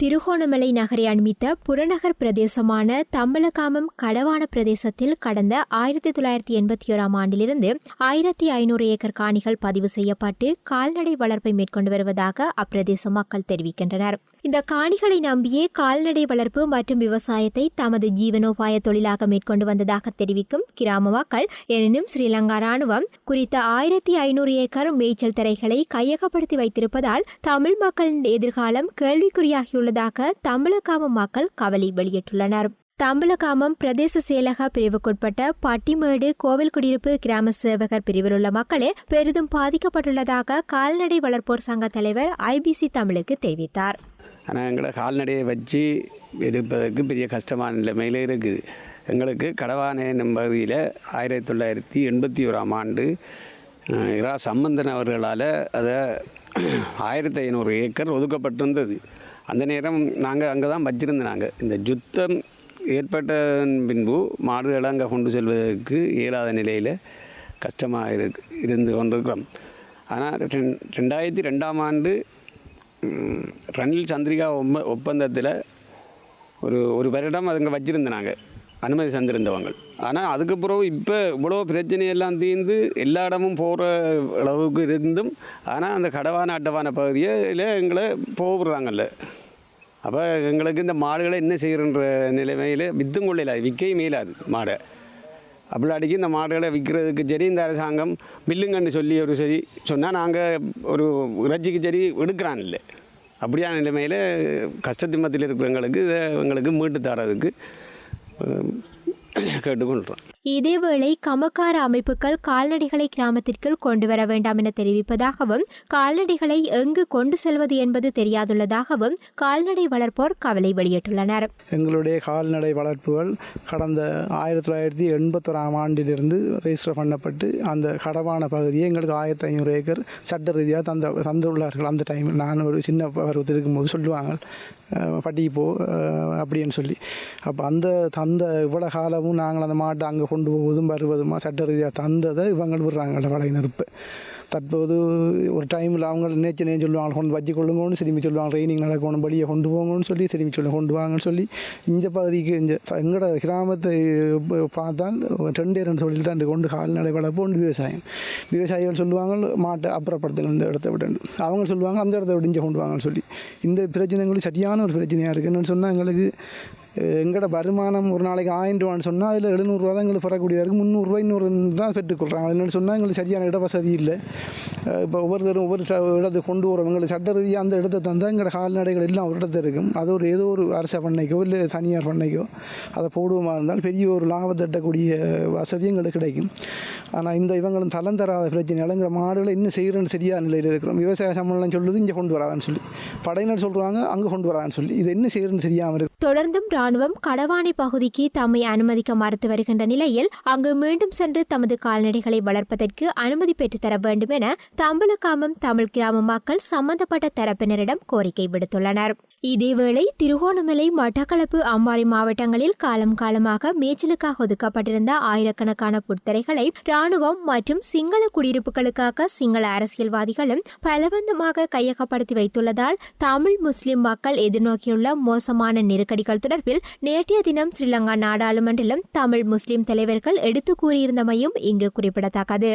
திருகோணமலை நகரை அண்மித்த புறநகர் பிரதேசமான தம்பலகாமம் கடவான பிரதேசத்தில் கடந்த ஆயிரத்தி தொள்ளாயிரத்தி எண்பத்தி ஓராம் ஆண்டிலிருந்து ஆயிரத்தி ஐநூறு ஏக்கர் காணிகள் பதிவு செய்யப்பட்டு கால்நடை வளர்ப்பை மேற்கொண்டு வருவதாக அப்பிரதேச மக்கள் தெரிவிக்கின்றனர். இந்த காணிகளை நம்பியே கால்நடை வளர்ப்பு மற்றும் விவசாயத்தை தமது ஜீவனோபாய தொழிலாக மேற்கொண்டு வந்ததாக தெரிவிக்கும் கிராம மக்கள் எனினும் ஸ்ரீலங்கா ராணுவம் குறித்த ஆயிரத்தி ஐநூறு ஏக்கர் மேய்ச்சல் தரைகளை கையகப்படுத்தி வைத்திருப்பதால் தமிழ் மக்களின் எதிர்காலம் உள்ளதாக தமிழகாம மக்கள் கவலை வெளியிட்டுள்ளனர். தம்பலகாமம் பிரதேச செயலக பிரிவுக்குட்பட்ட பட்டிமேடு கோவில் குடியிருப்பு கிராம சேவகர் பிரிவில் உள்ள மக்களே பெரிதும் பாதிக்கப்பட்டுள்ளதாக கால்நடை வளர்ப்போர் சங்க தலைவர் ஐபிசி தமிழுக்கு தெரிவித்தார். ஆனால் எங்களை கால்நடையை வச்சு இருப்பதற்கு பெரிய கஷ்டமான நிலைமையில் இருக்குது. எங்களுக்கு கடவானே என்னும் பகுதியில் ஆயிரத்தி தொள்ளாயிரத்தி எண்பத்தி ஓராம் ஆண்டு இரா சம்பந்தன் அவர்களால் அதை ஆயிரத்தி ஐநூறு ஏக்கர் ஒதுக்கப்பட்டிருந்தது. அந்த நேரம் நாங்கள் அங்கே தான் வச்சிருந்தோம் நாங்கள் இந்த யுத்தம் ஏற்பட்ட பின்பு மாடுகளை அங்கே கொண்டு செல்வதற்கு இயலாத நிலையில் கஷ்டமாக இருக்கு இருந்து கொண்டிருக்கிறோம். ஆனால் ரெண் ரெண்டாயிரத்தி ரெண்டாம் ஆண்டு ரணில் சந்திரிகா ஒப்ப ஒப்பந்தத்தில் ஒரு ஒரு வருடம் அதுங்க வச்சுருந்தாங்க அனுமதி தந்திருந்தவங்க ஆனால் அதுக்கு பிறகு இப்போ இவ்வளோ பிரச்சனையெல்லாம் தீர்ந்து எல்லா இடமும் போகிற அளவுக்கு இருந்தும் ஆனால் அந்த கடவான அட்டவான பகுதியில் எங்களை போகிறாங்கல்ல அப்போ எங்களுக்கு இந்த மாடுகளை என்ன செய்கிறன்ற நிலைமையில் வித்தும் கொள்ளலாது விற்கவும் இயலாது மாடை. அப்படிலாடிக்கு இந்த மாடுகளை விற்கிறதுக்கு சரி இந்த அரசாங்கம் பில்லுங்கன்னு சொல்லி ஒரு சரி சொன்னால் நாங்கள் ஒரு இறைச்சிக்கு சரி எடுக்கிறான் இல்லை அப்படியான நிலைமையில் கஷ்டத்தின் மத்தியில் இருக்கிறவங்களுக்கு இதை எங்களுக்கு மீட்டு தரதுக்கு കേട്ടുകൊണ്ടിരാം இதேவேளை கமக்கார அமைப்புகள் கால்நடைகளை கிராமத்திற்குள் கொண்டு வர வேண்டாம் என தெரிவிப்பதாகவும் கால்நடைகளை எங்கு கொண்டு செல்வது என்பது தெரியாதுள்ளதாகவும் கால்நடை வளர்ப்போர் கவலை வெளியிட்டுள்ளனர். எங்களுடைய கால்நடை வளர்ப்புகள் கடந்த ஆயிரத்தி தொள்ளாயிரத்தி எண்பத்தொராம் ஆண்டிலிருந்து ரெஜிஸ்டர் பண்ணப்பட்டு அந்த கடவான பகுதியை எங்களுக்கு ஆயிரத்தி ஐநூறு ஏக்கர் சட்ட ரீதியாக தந்த தந்துள்ளார்கள். அந்த டைம் நான் ஒரு சின்ன பருவத்தில் இருக்கும்போது சொல்லுவாங்க பட்டிக்கு போ அப்படின்னு சொல்லி. அப்போ அந்த தந்த இவ்வளோ காலமும் நாங்கள் அந்த மாட்டை அங்கே கொண்டு போவதும் வருவதுமாக சட்ட ரீதியாக தந்ததை இவங்க விடுறாங்க படையினர் தற்போது ஒரு டைமில் அவங்க நேற்று சொல்லுவாங்க கொண்டு வச்சு கொள்ளுங்கன்னு திரும்பி சொல்லுவாங்க ட்ரைனிங் நடக்கணும் வெளியே கொண்டு போங்கன்னு சொல்லி திரும்பி சொல்லி கொண்டு வாங்கன்னு சொல்லி இந்த பகுதிக்கு இந்த எங்களோட கிராமத்தை பார்த்தால் ரெண்டே ரெண்டு தொழில் தான் கொண்டு கால்நடை வளர்ப்பு ஒன்று விவசாயம். விவசாயிகள் சொல்லுவாங்க மாட்டை அப்புறப்படுத்துங்க இந்த இடத்த விட்டு அவங்க சொல்லுவாங்க அந்த இடத்த விட்டு இங்கே கொண்டு வாங்கன்னு சொல்லி. இந்த பிரச்சனைகளும் சரியான ஒரு பிரச்சனையாக இருக்குன்னு சொன்னால் எங்களுக்கு எங்களோட வருமானம் ஒரு நாளைக்கு ஆயிரம் ரூபான்னு சொன்னால் அதில் எழுநூறுவா தான் எங்களுக்கு பெறக்கூடியதாக இருக்குது முந்நூறுரூவா இன்னொரு தான் பெற்றுக்கொள்கிறாங்க என்னென்னு சொன்னால் எங்களுக்கு சரியான இட வசதி இல்லை இப்போ ஒவ்வொருத்தரும் ஒவ்வொரு இடத்தை கொண்டு வரோம். எங்களுக்கு சட்ட ரீதியாக அந்த இடத்தை தந்தால் எங்களோட கால்நடைகள் எல்லாம் ஒரு இடத்துல இருக்கும். அது ஒரு ஏதோ ஒரு அரச பண்ணைக்கோ இல்லை தனியார் பண்ணைக்கோ அதை போடுவோமா இருந்தால் பெரிய ஒரு லாபத்தை எட்டக்கூடிய வசதி எங்களுக்கு கிடைக்கும். ஆனால் இந்த இவங்களும் தளம் தராத பிரச்சனையால் எங்களை மாடுகளை இன்னும் செய்கிறேன்னு சரியான நிலையில் இருக்கிறோம். விவசாய சம்பளம் சொல்லுது இங்கே கொண்டு வராதுன்னு சொல்லி. படையினர் சொல்கிறாங்க அங்கே கொண்டு வராங்கன்னு சொல்லி. இது என்ன செய்கிறேன்னு தெரியாமல் இருக்கு தொடர்ந்தும் ராணுவம் கடவானை பகுதிக்கு தம்மை அனுமதிக்க மறுத்து வருகின்ற நிலையில் அங்கு மீண்டும் சென்று தமது கால்நடைகளை வளர்ப்பதற்கு அனுமதி பெற்றுத்தர வேண்டும் என தம்பலகாமம் தமிழ் கிராம மக்கள் சம்பந்தப்பட்ட தரப்பினரிடம் கோரிக்கை விடுத்துள்ளனர். இதேவேளை திருகோணமலை மட்டக்களப்பு அம்பாறை மாவட்டங்களில் காலம் காலமாக மேய்ச்சலுக்காக ஒதுக்கப்பட்டிருந்த ஆயிரக்கணக்கான புத்தரைகளை ராணுவம் மற்றும் சிங்கள குடியிருப்புகளுக்காக சிங்கள அரசியல்வாதிகளும் பலவந்தமாக கையகப்படுத்தி வைத்துள்ளதால் தமிழ் முஸ்லிம் மக்கள் எதிர்நோக்கியுள்ள மோசமான நெருக்கடிகள் தொடர்பில் நேற்றைய தினம் ஸ்ரீலங்கா நாடாளுமன்றிலும் தமிழ் முஸ்லிம் தலைவர்கள் எடுத்து கூறியிருந்தமையும் இங்கு குறிப்பிடத்தக்கது.